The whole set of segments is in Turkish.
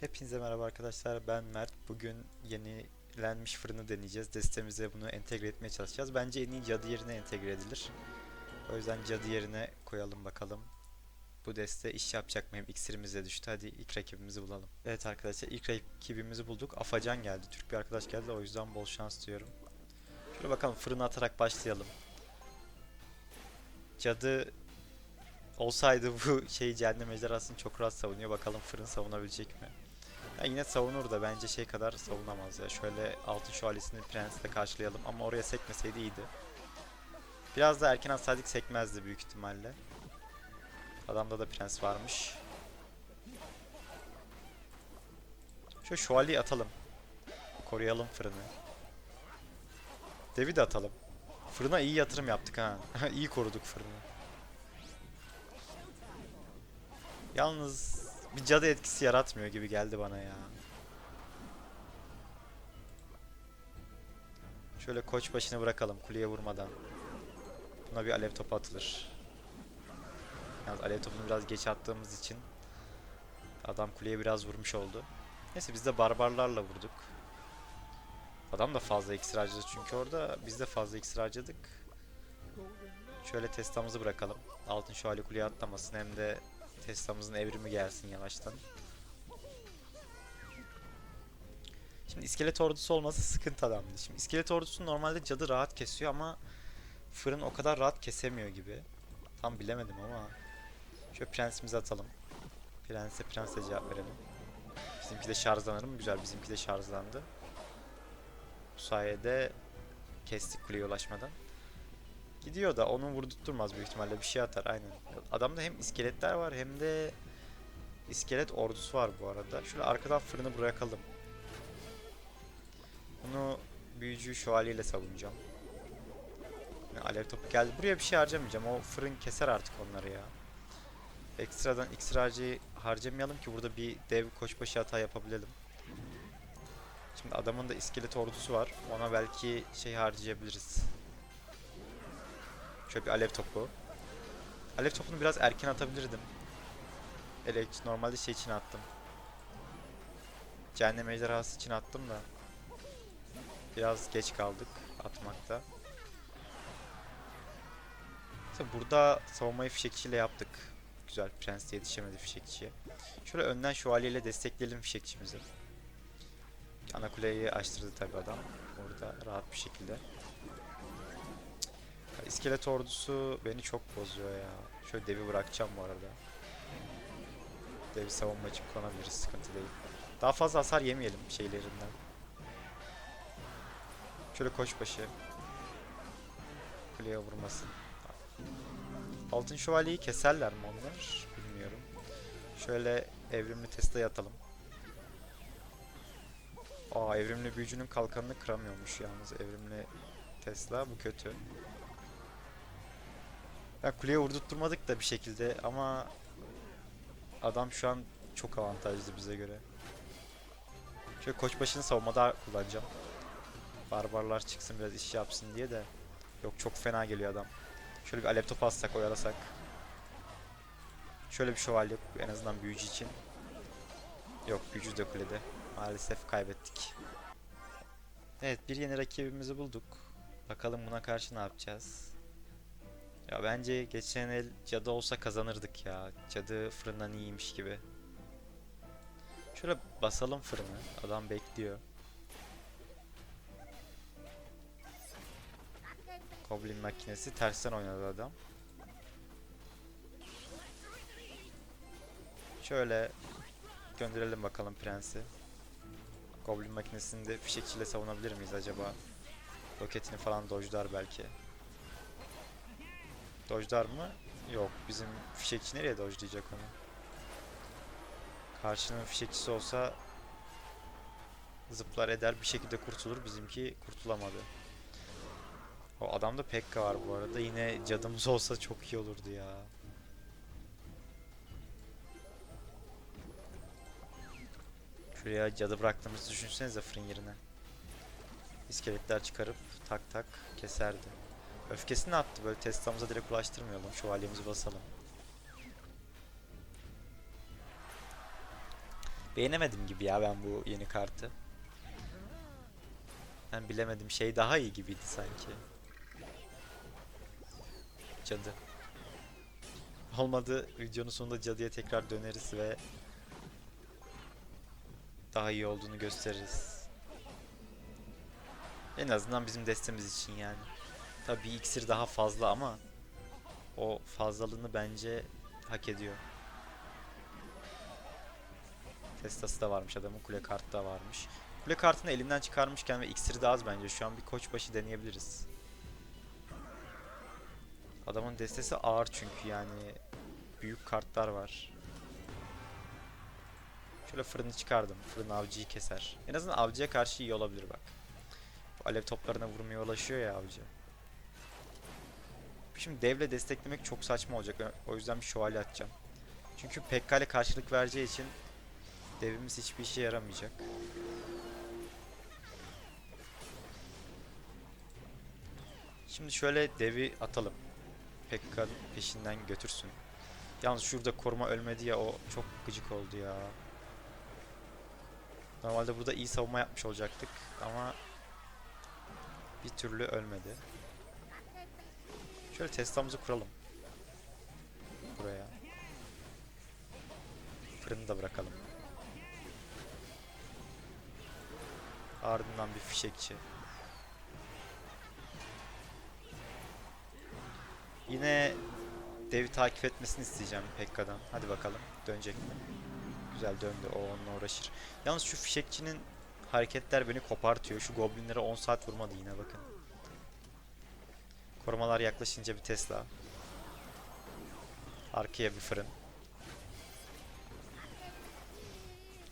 Hepinize merhaba arkadaşlar ben Mert. Bugün yenilenmiş fırını deneyeceğiz. Destemize bunu entegre etmeye çalışacağız. Bence en iyi cadı yerine entegre edilir. O yüzden cadı yerine koyalım bakalım. Bu deste iş yapacak mı? Hem de düştü. Hadi ilk rakibimizi bulalım. Evet arkadaşlar ilk rakibimizi bulduk. Afacan geldi. Türk bir arkadaş geldi. O yüzden bol şans diyorum. Şöyle bakalım fırını atarak başlayalım. Cadı olsaydı bu şeyi cehennem ejderhasını çok rahat savunuyor. Bakalım fırın savunabilecek mi? Ya yine savunur da bence şey kadar savunamaz ya. Şöyle altın şövalyesini prensle karşılayalım ama oraya sekmeseydi iyiydi. Biraz da erken atsaydık sekmezdi büyük ihtimalle. Adamda da prens varmış. Şu şövalyeyi atalım. Koruyalım fırını. Devi de atalım. Fırına iyi yatırım yaptık ha. iyi koruduk fırını. Yalnız bir cadı etkisi yaratmıyor gibi geldi bana ya. Şöyle koç başını bırakalım kuleye vurmadan. Buna bir alev topu atılır. Yalnız alev topunu biraz geç attığımız için adam kuleye biraz vurmuş oldu. Neyse biz de barbarlarla vurduk. Adam da fazla iksir harcadı çünkü orada biz de fazla iksir harcadık. Şöyle testamızı bırakalım. Altın şövalye kuleye atlamasın hem de Tesla'mızın evrimi gelsin yavaştan. Şimdi iskelet ordusu olması sıkıntı adamdı. Şimdi iskelet ordusu normalde cadı rahat kesiyor ama fırın o kadar rahat kesemiyor gibi. Tam bilemedim ama. Şöyle prensimizi atalım. Prense prensle cevap verelim. Bizimki de şarjlanır mı? Güzel bizimki de şarjlandı. Bu sayede kestik kuleye ulaşmadan. Gidiyor da onu vurdurtmaz büyük ihtimalle bir şey atar aynen. Adamda hem iskeletler var hem de iskelet ordusu var bu arada. Şöyle arkadan fırını bırakalım. Bunu büyücü şövalyeyle savunacağım. Yani alev topu geldi. Buraya bir şey harcamayacağım. O fırın keser artık onları ya. Ekstradan iksir harcayı harcamayalım ki burada bir dev koçbaşı hata yapabilelim. Şimdi adamın da iskelet ordusu var. Ona belki şey harcayabiliriz. Şöyle bir alev topu. Alev topunu biraz erken atabilirdim. Elekt normalde şey için attım. Cehennem ejderhası için attım da. Biraz geç kaldık atmakta. İşte burada savunmayı fişekçiyle yaptık. Güzel prens de yetişemedi fişekçiye. Şöyle önden şövalyeyle destekleyelim fişekçimizi. Ana kuleyi açtırdı tabi adam. Orada rahat bir şekilde. İskelet ordusu beni çok bozuyor ya. Şöyle devi bırakacağım bu arada. Devi savunma için kullanabiliriz sıkıntı değil. Daha fazla hasar yemeyelim şeylerinden. Şöyle koçbaşı. Kuleye vurmasın. Altın şövalyeyi keserler mi onlar? Bilmiyorum. Şöyle evrimli Tesla'ya atalım. Aa evrimli büyücünün kalkanını kıramıyormuş yalnız evrimli Tesla bu kötü. Ya kuleye vurdurtturmadık da bir şekilde ama adam şu an çok avantajlı bize göre. Şöyle koçbaşını savunmada kullanacağım. Barbarlar çıksın biraz iş yapsın diye de. Yok çok fena geliyor adam. Şöyle bir alev topu atsak oyalasak. Şöyle bir şövalye en azından büyücü için. Yok büyücü de kulede. Maalesef kaybettik. Evet bir yeni rakibimizi bulduk. Bakalım buna karşı ne yapacağız. Ya bence geçen el cadı olsa kazanırdık ya. Cadı fırından iyiymiş gibi. Şöyle basalım fırını. Adam bekliyor. Goblin makinesi tersten oynadı adam. Şöyle gönderelim bakalım prensi. Goblin makinesini de fişekçiyle savunabilir miyiz acaba? Roketini falan dojlar belki. Dojlar mı? Yok. Bizim fişekçi nereye dojlayacak onu? Karşının fişekçisi olsa zıplar eder bir şekilde kurtulur. Bizimki kurtulamadı. O adamda Pekka var bu arada. Yine cadımız olsa çok iyi olurdu ya. Şuraya cadı bıraktığımızı düşünsenize fırın yerine. İskeletler çıkarıp tak tak keserdi. Öfkesini attı böyle testamıza direkt ulaştırmayalım. Şövalyemizi basalım. Beğenemedim gibi ya ben bu yeni kartı. Ben bilemedim şey daha iyi gibiydi sanki. Cadı. Olmadı videonun sonunda cadıya tekrar döneriz ve daha iyi olduğunu gösteririz. En azından bizim destemiz için yani. Tabii bir iksir daha fazla ama o fazlalığını bence hak ediyor. Testası da varmış adamın, kule kartı da varmış. Kule kartını elinden çıkarmışken ve iksiri de az bence. Şu an bir koçbaşı deneyebiliriz. Adamın destesi ağır çünkü yani büyük kartlar var. Şöyle fırını çıkardım. Fırın avcıyı keser. En azından avcıya karşı iyi olabilir bak. Bu alev toplarına vurmaya ulaşıyor ya avcı. Şimdi devle desteklemek çok saçma olacak. O yüzden bir şövalye atacağım. Çünkü Pekka karşılık vereceği için devimiz hiçbir işe yaramayacak. Şimdi şöyle devi atalım. Pekka peşinden götürsün. Yalnız şurada koruma ölmedi ya o çok gıcık oldu ya. Normalde burada iyi savunma yapmış olacaktık ama bir türlü ölmedi. Şöyle testamızı kuralım. Buraya. Fırını da bırakalım. Ardından bir fişekçi. Yine devi takip etmesini isteyeceğim Pekka'dan. Hadi bakalım dönecek mi? Güzel döndü o onunla uğraşır. Yalnız şu fişekçinin hareketler beni kopartıyor. Şu goblinlere 10 saat vurmadı yine bakın. Korumalar yaklaşınca bir Tesla. Arkaya bir fırın.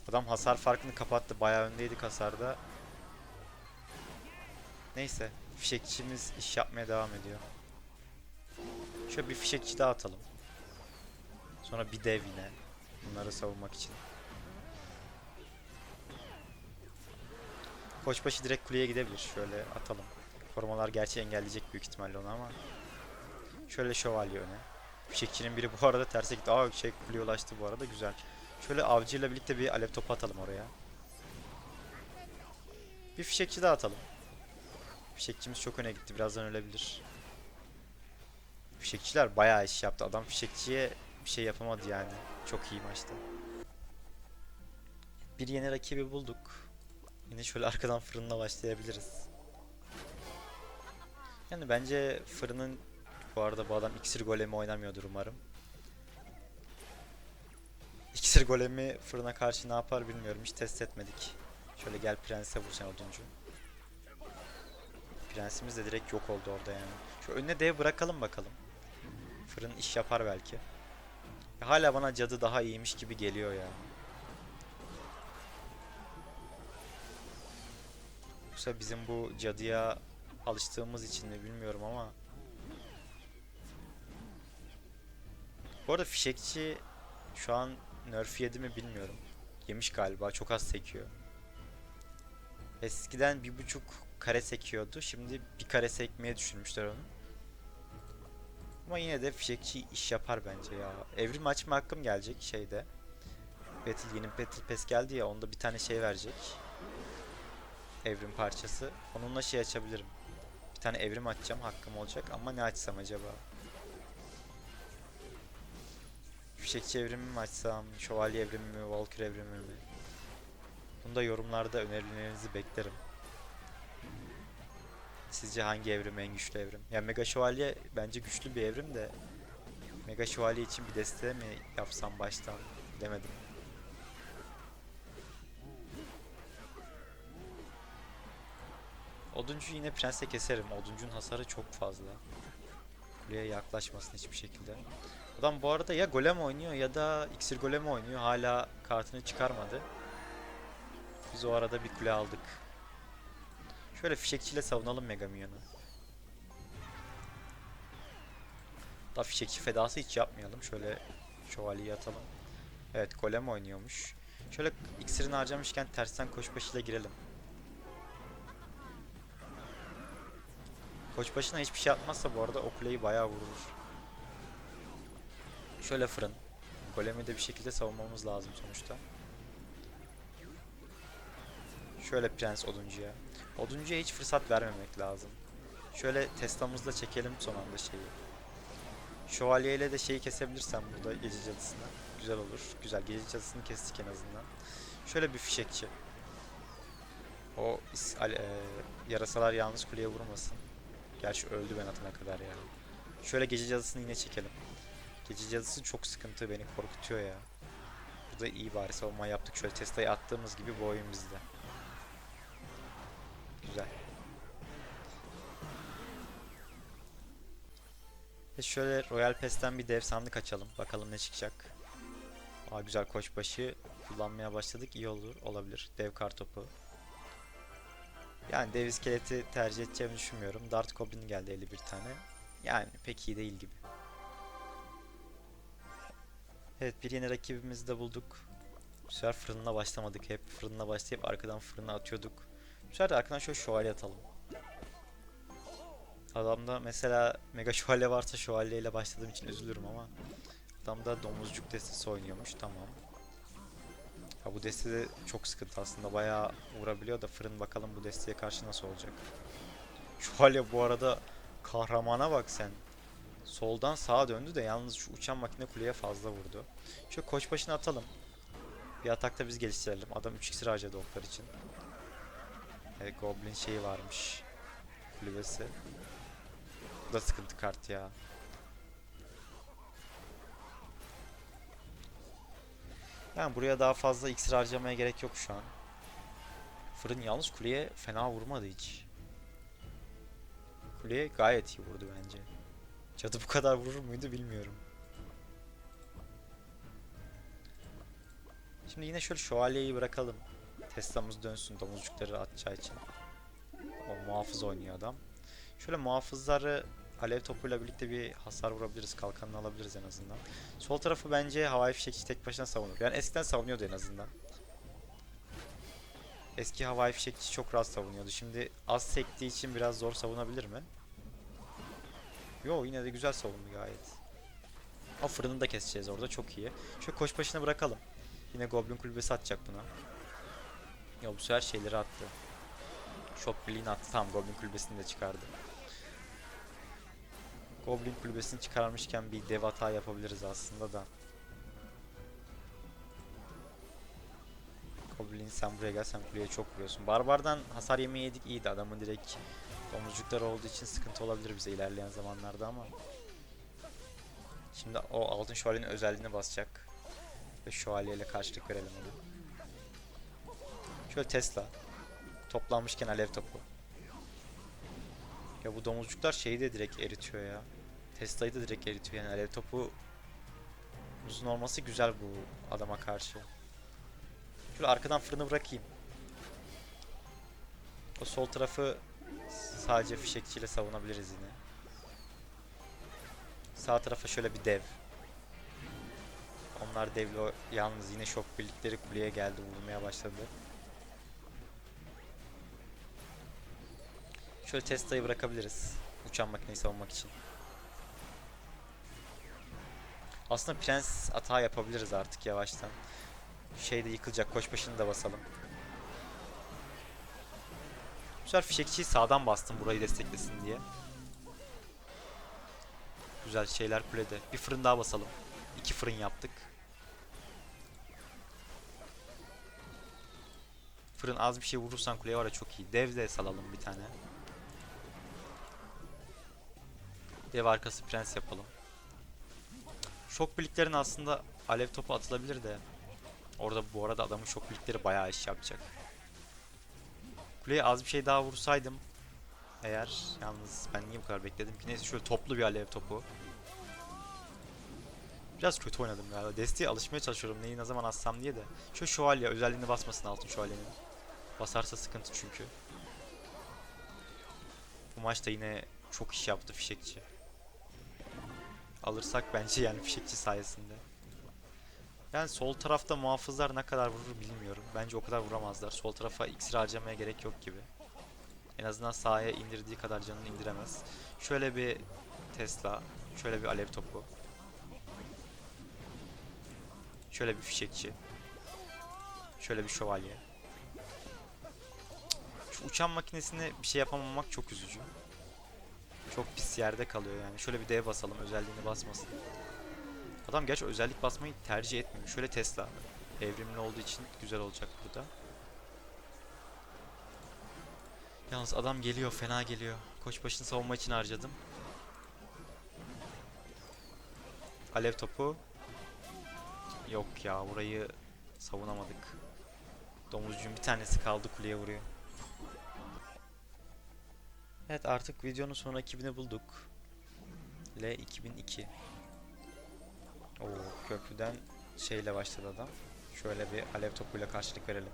Adam hasar farkını kapattı. Bayağı öndeydik hasarda. Neyse. Fişekçimiz iş yapmaya devam ediyor. Şöyle bir fişekçi daha atalım. Sonra bir dev yine. Bunları savunmak için. Koçbaşı direkt kuleye gidebilir. Şöyle atalım. Korumalar gerçi engelleyecek büyük ihtimalle onu ama. Şöyle şövalye öne. Fişekçinin biri bu arada terse gitti. Aa şey kuleye ulaştı bu arada güzel. Şöyle avcıyla birlikte bir alev topu atalım oraya. Bir fişekçi daha atalım. Fişekçimiz çok öne gitti. Birazdan ölebilir. Fişekçiler bayağı iş yaptı. Adam fişekçiye bir şey yapamadı yani. Çok iyi maçtı. Bir yeni rakibi bulduk. Yine şöyle arkadan fırınla başlayabiliriz. Yani bence fırının bu arada bu adam iksir golemi oynamıyordur umarım. İksir golemi fırına karşı ne yapar bilmiyorum. Hiç test etmedik. Şöyle gel prense vur sen oduncu. Prensimiz de direkt yok oldu orada yani. Şu önüne dev bırakalım bakalım. Fırın iş yapar belki. Hala bana cadı daha iyiymiş gibi geliyor ya. Yoksa bizim bu cadıya alıştığımız için mi bilmiyorum ama. Bu arada fişekçi şu an nerf yedi mi bilmiyorum. Yemiş galiba çok az sekiyor. Eskiden bir buçuk kare sekiyordu. Şimdi bir kare sekmeye düşürmüşler onu. Ama yine de fişekçi iş yapar bence ya. Evrim açma hakkım gelecek şeyde. Battle yeni Battle Pass geldi ya onda bir tane şey verecek. Evrim parçası. Onunla şey açabilirim. Tane evrim açacağım hakkım olacak ama ne açsam acaba? Fişekçi evrimi mi açsam, şövalye evrimi mi, Valkyrie evrimi mi? Bunu da yorumlarda önerilerinizi beklerim. Sizce hangi evrim en güçlü evrim? Ya Mega Şövalye bence güçlü bir evrim de Mega Şövalye için bir deste mi yapsam baştan demedim. Oduncu yine prense keserim. Oduncunun hasarı çok fazla. Kuleye yaklaşmasın hiçbir şekilde. Adam bu arada ya golem oynuyor ya da iksir golem oynuyor. Hala kartını çıkarmadı. Biz o arada bir kule aldık. Şöyle fişekçiyle savunalım Megamiyan'ı. Da fişekçi fedası hiç yapmayalım. Şöyle şövalyeyi atalım. Evet golem oynuyormuş. Şöyle iksirini harcamışken tersten koçbaşıyla girelim. Koçbaşına hiçbir şey atmazsa bu arada o kuleyi bayağı vurur. Şöyle fırın. Golemi de bir şekilde savunmamız lazım sonuçta. Şöyle prens oduncuya. Oduncuya hiç fırsat vermemek lazım. Şöyle Tesla'mızla çekelim son anda şeyi. Şövalyeyle de şeyi kesebilirsem burada gece cadısını. Güzel olur. Güzel gece cadısını kestik en azından. Şöyle bir fişekçi. O e, yarasalar yalnız kuleye vurmasın. Gerçi öldü ben atana kadar ya. Şöyle gece cadısını yine çekelim. Gece cadısı çok sıkıntı beni korkutuyor ya. Burada iyi bari savunma yaptık. Şöyle Tesla'yı attığımız gibi bu oyun bizde. Güzel. Ve şöyle Royal Pass'ten bir dev sandık açalım. Bakalım ne çıkacak. Aa güzel koçbaşı kullanmaya başladık. İyi olur, olabilir. Dev kartopu. Yani dev iskeleti tercih edeceğimi düşünmüyorum. Dart Goblin geldi 51 tane. Yani pek iyi değil gibi. Evet bir yeni rakibimizi de bulduk. Bu sefer fırınla başlamadık. Hep fırınla başlayıp arkadan fırına atıyorduk. Bu sefer de arkadan şöyle şövalye atalım. Adamda mesela mega şövalye varsa şövalyeyle başladığım için üzülürüm ama adamda domuzcuk destesi oynuyormuş tamam. Ya bu deste de çok sıkıntı aslında bayağı vurabiliyor da fırın bakalım bu desteye karşı nasıl olacak. Şövalye bu arada kahramana bak sen. Soldan sağa döndü de yalnız şu uçan makine kuleye fazla vurdu. Şöyle koç başına atalım. Bir atakta biz geliştirelim. Adam 3 iksir harcadı oklar için. Evet, Goblin şeyi varmış. Kulübesi. Bu da sıkıntı kart ya. Yani buraya daha fazla iksir harcamaya gerek yok şu an. Fırın yalnız kuleye fena vurmadı hiç. Kuleye gayet iyi vurdu bence. Cadı bu kadar vurur muydu bilmiyorum. Şimdi yine şöyle şövalyeyi bırakalım. Tesla'mız dönsün domuzcukları atacağı için. O muhafız oynuyor adam. Şöyle muhafızları alev topuyla birlikte bir hasar vurabiliriz. Kalkanını alabiliriz en azından. Sol tarafı bence havai fişekçi tek başına savunur. Yani eskiden savunuyordu en azından. Eski havai fişekçi çok rahat savunuyordu. Şimdi az sektiği için biraz zor savunabilir mi? Yo yine de güzel savundu gayet. O fırını da keseceğiz orada çok iyi. Şöyle koş başına bırakalım. Yine Goblin kulübesi atacak buna. Ya bu sefer şeyleri attı. Shock Bleed'ini attı. Tamam Goblin kulübesini de çıkardı. Goblin kulübesini çıkarmışken bir dev hata yapabiliriz aslında da. Goblin sen buraya gel sen kuleye çok vuruyorsun. Barbardan hasar yemeyi yedik iyiydi adamın direkt domuzcuklar olduğu için sıkıntı olabilir bize ilerleyen zamanlarda ama. Şimdi o altın şövalyenin özelliğini basacak. Ve şövalyeyle karşılık verelim ona. Şöyle Tesla. Toplanmışken alev topu. Ya bu domuzcuklar şeyi de direkt eritiyor ya. Tesla'yı da direkt eritiyor yani alev topu uzun olması güzel bu adama karşı. Şöyle arkadan fırını bırakayım. O sol tarafı sadece fişekçiyle savunabiliriz yine. Sağ tarafa şöyle bir dev. Onlar devli o- yalnız yine şok birlikleri kuleye geldi vurmaya başladı. Şöyle Tesla'yı bırakabiliriz. Uçan makineyi savunmak için. Aslında prens hata yapabiliriz artık yavaştan. Şey de yıkılacak. Koçbaşını da basalım. Bu sefer fişekçiyi sağdan bastım burayı desteklesin diye. Güzel şeyler kulede. Bir fırın daha basalım. İki fırın yaptık. Fırın az bir şey vurursan kuleye var ya çok iyi. Dev de salalım bir tane. Dev arkası prens yapalım. Şok birliklerin aslında alev topu atılabilir de. Orada bu arada adamın şok birlikleri bayağı iş yapacak. Kuleye az bir şey daha vursaydım eğer yalnız ben niye bu kadar bekledim ki neyse şöyle toplu bir alev topu. Biraz kötü oynadım galiba. Desteğe alışmaya çalışıyorum neyi ne zaman atsam diye de. Şöyle şövalye özelliğini basmasın altın şövalyenin. Basarsa sıkıntı çünkü. Bu maçta yine çok iş yaptı fişekçi. Alırsak bence yani fişekçi sayesinde. Yani sol tarafta muhafızlar ne kadar vurur bilmiyorum. Bence o kadar vuramazlar. Sol tarafa iksir harcamaya gerek yok gibi. En azından sahaya indirdiği kadar canını indiremez. Şöyle bir Tesla, şöyle bir alev topu. Şöyle bir fişekçi. Şöyle bir şövalye. Şu uçan makinesine bir şey yapamamak çok üzücü. Çok pis yerde kalıyor yani. Şöyle bir D basalım özelliğini basmasın. Adam gerçi özellik basmayı tercih etmiyor. Şöyle Tesla. Evrimli olduğu için güzel olacak burada. Yalnız adam geliyor, fena geliyor. Koçbaşı'nı savunma için harcadım. Alev topu. Yok ya, burayı savunamadık. Domuzcuğun bir tanesi kaldı kuleye vuruyor. Evet artık videonun son rakibini bulduk. L 2002. Oo köprüden şeyle başladı adam. Şöyle bir alev topuyla karşılık verelim.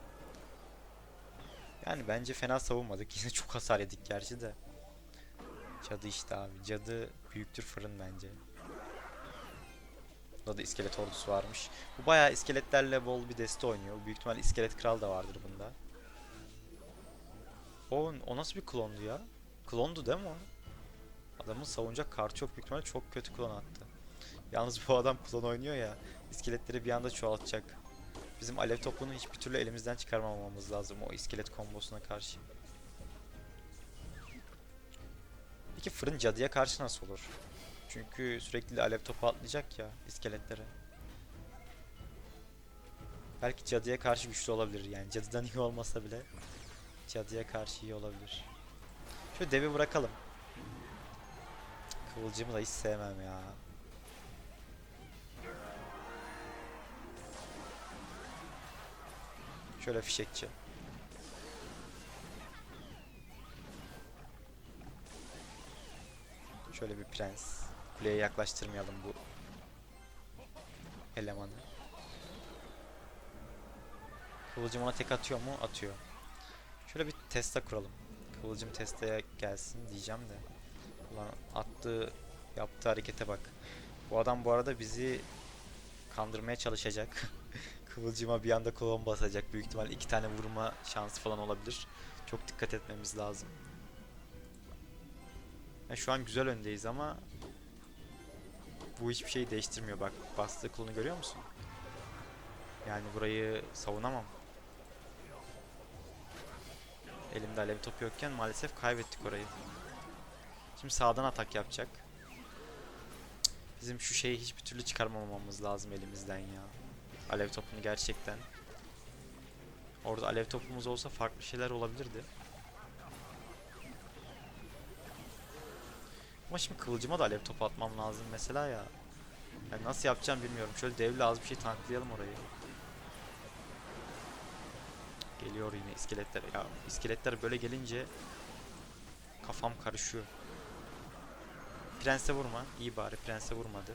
Yani bence fena savunmadık. Yine çok hasar yedik gerçi de. Cadı işte abi. Cadı büyüktür fırın bence. Burada da iskelet ordusu varmış. Bu bayağı iskeletlerle bol bir deste oynuyor. Büyük ihtimal iskelet kral da vardır bunda. O, o nasıl bir klondu ya? Klondu değil mi o? Adamın savunacak kartı yok büyük ihtimalle çok kötü klon attı. Yalnız bu adam klon oynuyor ya. iskeletleri bir anda çoğaltacak. Bizim alev topunu hiçbir türlü elimizden çıkarmamamız lazım o iskelet kombosuna karşı. Peki fırın cadıya karşı nasıl olur? Çünkü sürekli alev topu atlayacak ya iskeletlere. Belki cadıya karşı güçlü olabilir yani cadıdan iyi olmasa bile cadıya karşı iyi olabilir. Şöyle devi bırakalım. Kıvılcımı da hiç sevmem ya. Şöyle fişekçi. Şöyle bir prens. Kuleye yaklaştırmayalım bu elemanı. Kıvılcım ona tek atıyor mu? Atıyor. Şöyle bir testa kuralım. Kıvılcım testaya gelsin diyeceğim de. Ulan attığı, yaptığı harekete bak. Bu adam bu arada bizi kandırmaya çalışacak. Kıvılcıma bir anda kolon basacak. Büyük ihtimal iki tane vurma şansı falan olabilir. Çok dikkat etmemiz lazım. Ya şu an güzel öndeyiz ama bu hiçbir şeyi değiştirmiyor. Bak bastığı kolunu görüyor musun? Yani burayı savunamam. Elimde alev topu yokken maalesef kaybettik orayı. Şimdi sağdan atak yapacak. Bizim şu şeyi hiçbir türlü çıkarmamamız lazım elimizden ya. Alev topunu gerçekten. Orada alev topumuz olsa farklı şeyler olabilirdi. Ama şimdi kılıcıma da alev topu atmam lazım mesela ya. Yani nasıl yapacağım bilmiyorum. Şöyle devle az bir şey tanklayalım orayı. Geliyor yine iskeletler. Ya iskeletler böyle gelince kafam karışıyor. Prense vurma. İyi bari prense vurmadı.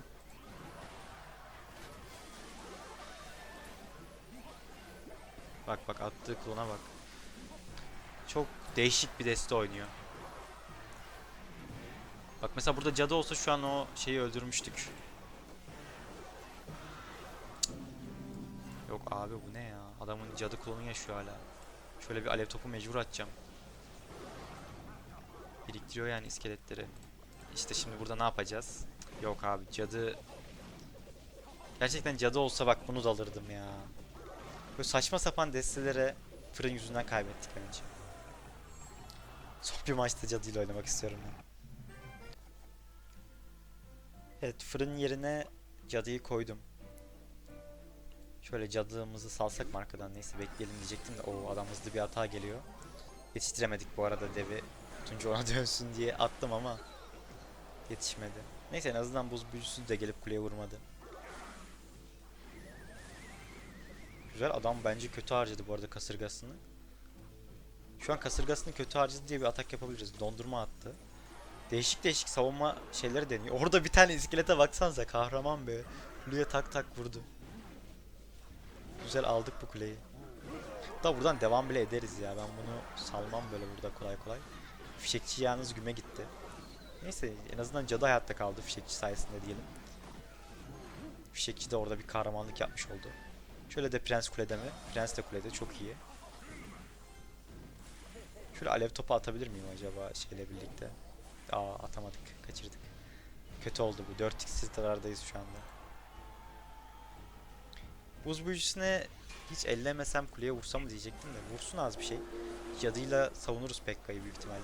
Bak bak attığı klona bak. Çok değişik bir deste oynuyor. Bak mesela burada cadı olsa şu an o şeyi öldürmüştük. Yok abi bu ne ya? Adamın cadı klonu yaşıyor hala. Şöyle bir alev topu mecbur atacağım. Biriktiriyor yani iskeletleri. İşte şimdi burada ne yapacağız? Yok abi cadı... Gerçekten cadı olsa bak bunu da alırdım ya. Böyle saçma sapan destelere fırın yüzünden kaybettik bence. Son bir maçta cadıyla oynamak istiyorum ben. Evet fırın yerine cadıyı koydum. Şöyle cadığımızı salsak mı arkadan neyse bekleyelim diyecektim de o adam hızlı bir hata geliyor. Yetiştiremedik bu arada devi. Tunca ona dönsün diye attım ama yetişmedi. Neyse en azından buz büyücüsü de gelip kuleye vurmadı. Güzel adam bence kötü harcadı bu arada kasırgasını. Şu an kasırgasını kötü harcadı diye bir atak yapabiliriz. Dondurma attı. Değişik değişik savunma şeyleri deniyor. Orada bir tane iskelete baksanıza kahraman be. Kuleye tak tak vurdu. Güzel aldık bu kuleyi. Da buradan devam bile ederiz ya. Ben bunu salmam böyle burada kolay kolay. Fişekçi yalnız güme gitti. Neyse en azından cadı hayatta kaldı fişekçi sayesinde diyelim. Fişekçi de orada bir kahramanlık yapmış oldu. Şöyle de prens kulede mi? Prens de kulede çok iyi. Şöyle alev topu atabilir miyim acaba şeyle birlikte? Aa atamadık. Kaçırdık. Kötü oldu bu. 4x sırtalardayız şu anda. Buz büyücüsüne hiç ellemesem kuleye vursam mı diyecektim de vursun az bir şey. cadıyla savunuruz Pekka'yı büyük ihtimalle.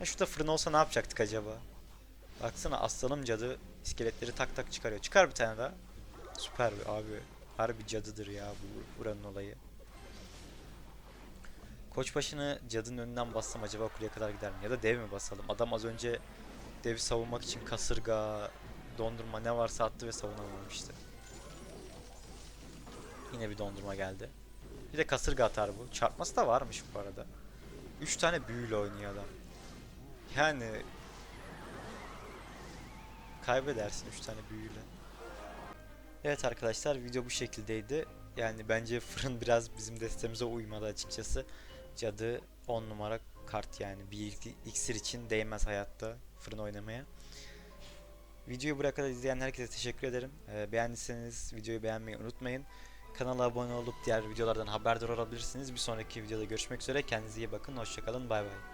Ya şurada fırın olsa ne yapacaktık acaba? Baksana aslanım cadı iskeletleri tak tak çıkarıyor. Çıkar bir tane daha. Süper bir abi. Harbi cadıdır ya bu buranın olayı. Koçbaşını cadının önünden bassam acaba kuleye kadar gider mi? Ya da dev mi basalım? Adam az önce devi savunmak için kasırga, dondurma ne varsa attı ve savunamamıştı. Yine bir dondurma geldi. Bir de kasırga atar bu. Çarpması da varmış bu arada. 3 tane büyüyle oynuyor adam. Yani kaybedersin 3 tane büyüyle. Evet arkadaşlar video bu şekildeydi. Yani bence fırın biraz bizim destemize uymadı açıkçası. Cadı 10 numara kart yani. Bir iksir için değmez hayatta fırın oynamaya. Videoyu buraya kadar izleyen herkese teşekkür ederim. Ee, beğendiyseniz videoyu beğenmeyi unutmayın. Kanala abone olup diğer videolardan haberdar olabilirsiniz. Bir sonraki videoda görüşmek üzere. Kendinize iyi bakın. Hoşçakalın. Bay bay.